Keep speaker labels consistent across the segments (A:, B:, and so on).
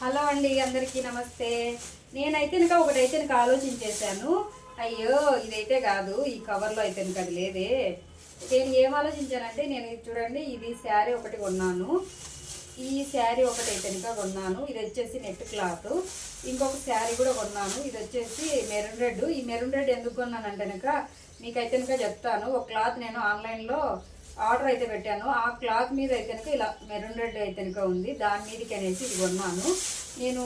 A: Hello అండి అందరికీ నమస్తే. నేనైతే ఇంకా ఒకటైతే ఇంకా ఆలోచించేశాను. అయ్యో ఇదైతే కాదు ఈ కవర్లో అయితే ఇంకా అది లేదే. నేను ఏం ఆలోచించానంటే నేను చూడండి ఇది శారీ ఒకటి కొన్నాను. ఈ శారీ ఒకటి అయితే ఇంకా కొన్నాను. ఇది వచ్చేసి నెట్ క్లాత్. ఇంకొక శారీ కూడా కొన్నాను. ఇది వచ్చేసి మెరూన్ రెడ్. ఈ మెరూన్ రెడ్ ఎందుకు కొన్నానంటే కనుక మీకైతే కనుక చెప్తాను. ఒక క్లాత్ నేను ఆన్లైన్లో ఆర్డర్ అయితే పెట్టాను. ఆ క్లాత్ మీద అయితే ఇలా మెరూన్ రెడ్ అయితే ఉంది. దాని మీదకి అనేసి ఇది కొన్నాను. నేను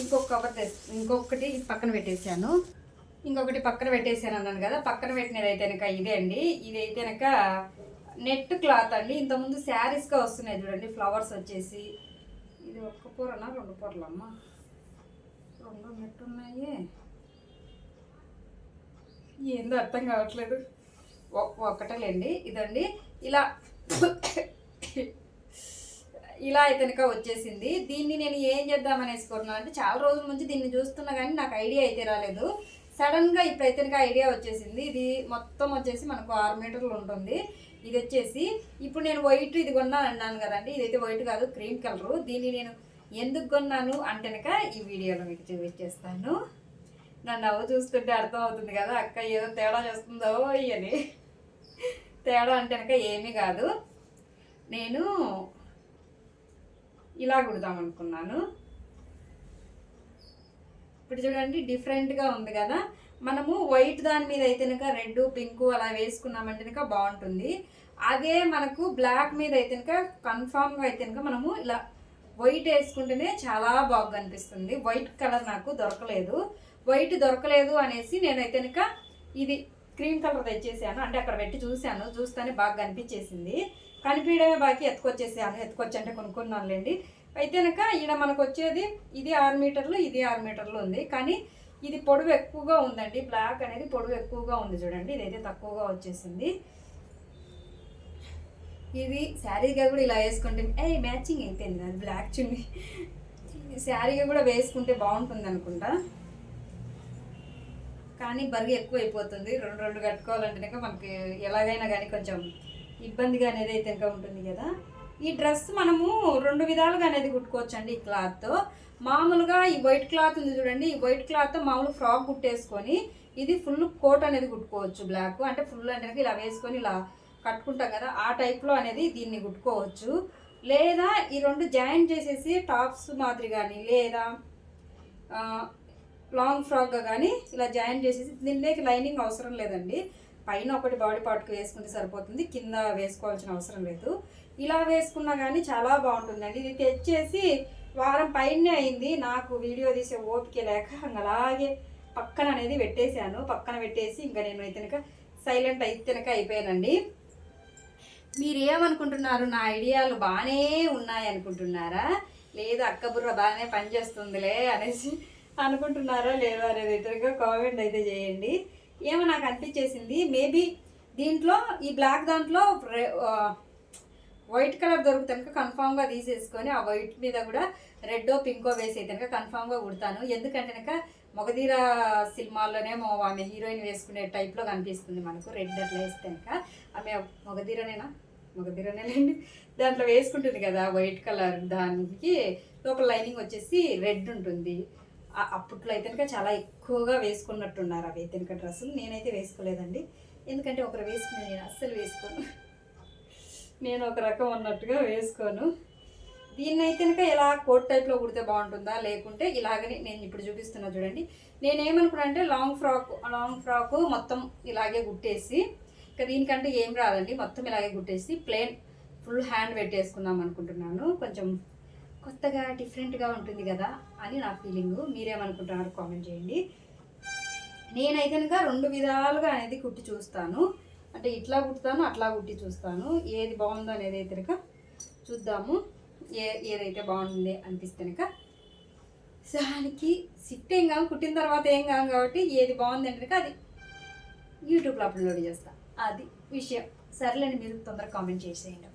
A: ఇంకొక కవర్ ఇంకొకటి పక్కన పెట్టేశాను. ఇంకొకటి పక్కన పెట్టేశాను అన్నాను కదా పక్కన పెట్టినది అయితే కనుక ఇదే అండి. ఇది అయితే కనుక నెట్ క్లాత్ అండి. ఇంతకుముందు శారీస్గా వస్తున్నాయి చూడండి ఫ్లవర్స్ వచ్చేసి. ఇది ఒక్క పూరనా రెండు పూరలు అమ్మ? రెండు నెట్ ఉన్నాయి. ఏందో అర్థం కావట్లేదు. ఒక్కటలేండి. ఇదండి. ఇలా ఇలా అయితేనక వచ్చేసింది. దీన్ని నేను ఏం చేద్దాం అనేసుకున్నాను అంటే చాలా రోజుల నుంచి దీన్ని చూస్తున్నా కానీ నాకు ఐడియా అయితే రాలేదు. సడన్గా ఇప్పుడైతే నాకు ఐడియా వచ్చేసింది. ఇది మొత్తం వచ్చేసి మనకు ఆరు మీటర్లు ఉంటుంది. ఇది వచ్చేసి ఇప్పుడు నేను వైట్ ఇది కొన్నాను అన్నాను కదండి. ఇదైతే వైట్ కాదు క్రీమ్ కలరు. దీన్ని నేను ఎందుకు కొన్నాను అంటేనక ఈ వీడియోలో మీకు చూపించేస్తాను. నన్ను నవ్వు చూస్తుంటే అర్థం అవుతుంది కదా అక్క ఏదో తేడా చేస్తుందో అని. తేడా అంటే కనుక ఏమీ కాదు. నేను ఇలా కుడదాం అనుకున్నాను. ఇప్పుడు చూడండి డిఫరెంట్గా ఉంది కదా. మనము వైట్ దాని మీద అయితే కనుక రెడ్ పింక్ అలా వేసుకున్నామంటే కనుక బాగుంటుంది. అదే మనకు బ్లాక్ మీద అయితే కనుక కన్ఫామ్గా అయితే కనుక మనము ఇలా వైట్ వేసుకుంటేనే చాలా బాగా కనిపిస్తుంది. వైట్ కలర్ నాకు దొరకలేదు. వైట్ దొరకలేదు అనేసి నేనైతే కనుక ఇది క్రీమ్ కలర్ తెచ్చేసాను. అంటే అక్కడ పెట్టి చూశాను. చూస్తేనే బాగా కనిపించేసింది. కనిపించడమే బాకి. ఎత్తుకొచ్చేసాను. ఎత్తుకొచ్చి అంటే కొనుక్కున్నానులేండి. అయితే కనుక ఈడ మనకు వచ్చేది ఇది ఆరు మీటర్లు ఇది ఆరు మీటర్లు ఉంది. కానీ ఇది పొడవు ఎక్కువగా ఉందండి. బ్లాక్ అనేది పొడవు ఎక్కువగా ఉంది చూడండి. ఇదైతే తక్కువగా వచ్చేసింది. ఇది శారీగా కూడా ఇలా వేసుకుంటే ఏ మ్యాచింగ్ అయిపోయింది. అది బ్లాక్ చున్నీ. శారీగా కూడా వేసుకుంటే బాగుంటుంది అనుకుంటా. కానీ బరువు ఎక్కువ అయిపోతుంది రెండు రెండు కట్టుకోవాలంటే కనుక మనకి ఎలాగైనా కానీ కొంచెం ఇబ్బందిగా అనేది అయితే ఇంకా ఉంటుంది కదా. ఈ డ్రెస్ మనము రెండు విధాలుగా అనేది కుట్టుకోవచ్చు అండి ఈ క్లాత్తో. మామూలుగా ఈ వైట్ క్లాత్ ఉంది చూడండి. ఈ వైట్ క్లాత్ మామూలు ఫ్రాక్ కుట్టేసుకొని ఇది ఫుల్ కోట్ అనేది కుట్టుకోవచ్చు బ్లాక్. అంటే ఫుల్ అనేది ఇలా వేసుకొని ఇలా కట్టుకుంటాం కదా. ఆ టైప్లో అనేది దీన్ని కుట్టుకోవచ్చు. లేదా ఈ రెండు జాయింట్ చేసేసి టాప్స్ మాదిరి కానీ లేదా లాంగ్ ఫ్రాక్గా కానీ ఇలా జాయిన్ చేసేసి దీనిలోకి లైనింగ్ అవసరం లేదండి. పైన ఒకటి బాడీ పార్ట్కి వేసుకుంటే సరిపోతుంది. కింద వేసుకోవాల్సిన అవసరం లేదు. ఇలా వేసుకున్నా కానీ చాలా బాగుంటుందండి. ఇది తెచ్చేసి వారం పైనే అయింది. నాకు వీడియో తీసే ఓపిక లేక అలాగే పక్కన అనేది పెట్టేశాను. పక్కన పెట్టేసి ఇంకా నేను అయితేనక సైలెంట్ అయితే అయిపోయానండి. మీరు ఏమనుకుంటున్నారు నా ఐడియాలు బాగానే ఉన్నాయి అనుకుంటున్నారా లేదు అక్క బుర్ర బాగానే పనిచేస్తుందిలే అనేసి అనుకుంటున్నారా లేదా అనేది ఇతరుగా కామెంట్ అయితే చేయండి. ఏమో నాకు అనిపించేసింది. మేబీ దీంట్లో ఈ బ్లాక్ దాంట్లో వైట్ కలర్ దొరుకుతాను కనుక కన్ఫామ్గా తీసేసుకొని ఆ వైట్ మీద కూడా రెడ్డో పింకో వేసి కనుక కన్ఫామ్గా కుడతాను. ఎందుకంటే కనుక మొగధీర సినిమాల్లోనేమో ఆమె హీరోయిన్ వేసుకునే టైప్లో కనిపిస్తుంది మనకు. రెడ్ అట్లా వేస్తే కనుక ఆమె మొగధీరనేనా? మొగధీరనేనండి దాంట్లో వేసుకుంటుంది కదా వైట్ కలర్ దానికి. లోపల లైనింగ్ వచ్చేసి రెడ్ ఉంటుంది. అప్పట్లో అయితే కనుక చాలా ఎక్కువగా వేసుకున్నట్టున్నారు అవి అయితే కనుక డ్రెస్సులు. నేనైతే వేసుకోలేదండి. ఎందుకంటే ఒకరు వేసుకుని నేను అస్సలు వేసుకోను. నేను ఒక రకం ఉన్నట్టుగా వేసుకోను. దీన్ని అయితే కనుక ఇలా కోట్ టైప్లో కుడితే బాగుంటుందా? లేకుంటే ఇలాగనే నేను ఇప్పుడు చూపిస్తున్నా చూడండి. నేను ఏమనుకున్నా అంటే లాంగ్ ఫ్రాక్ లాంగ్ ఫ్రాక్ మొత్తం ఇలాగే కుట్టేసి ఇంకా దీనికంటే ఏం రాదండి. మొత్తం ఇలాగే కుట్టేసి ప్లేన్ ఫుల్ హ్యాండ్ పెట్టేసుకుందాం అనుకుంటున్నాను. కొంచెం కొత్తగా డిఫరెంట్గా ఉంటుంది కదా అని నా ఫీలింగ్. మీరేమనుకుంటున్నారు కామెంట్ చేయండి. నేనైతే కనుక రెండు విధాలుగా అనేది కుట్టి చూస్తాను. అంటే ఇట్లా కుట్టుతాను అట్లా కుట్టి చూస్తాను. ఏది బాగుందో అనేది అయితే కనుక చూద్దాము. ఏ ఏదైతే బాగుంది అనిపిస్తే కనుక. దానికి సిట్ ఏం కాదు కుట్టిన తర్వాత ఏం కాదు కాబట్టి ఏది బాగుంది అంటే అది యూట్యూబ్లో అప్లోడ్ చేస్తాను అది విషయం. సర్లేండి మీరు తొందరగా కామెంట్ చేసేయండి.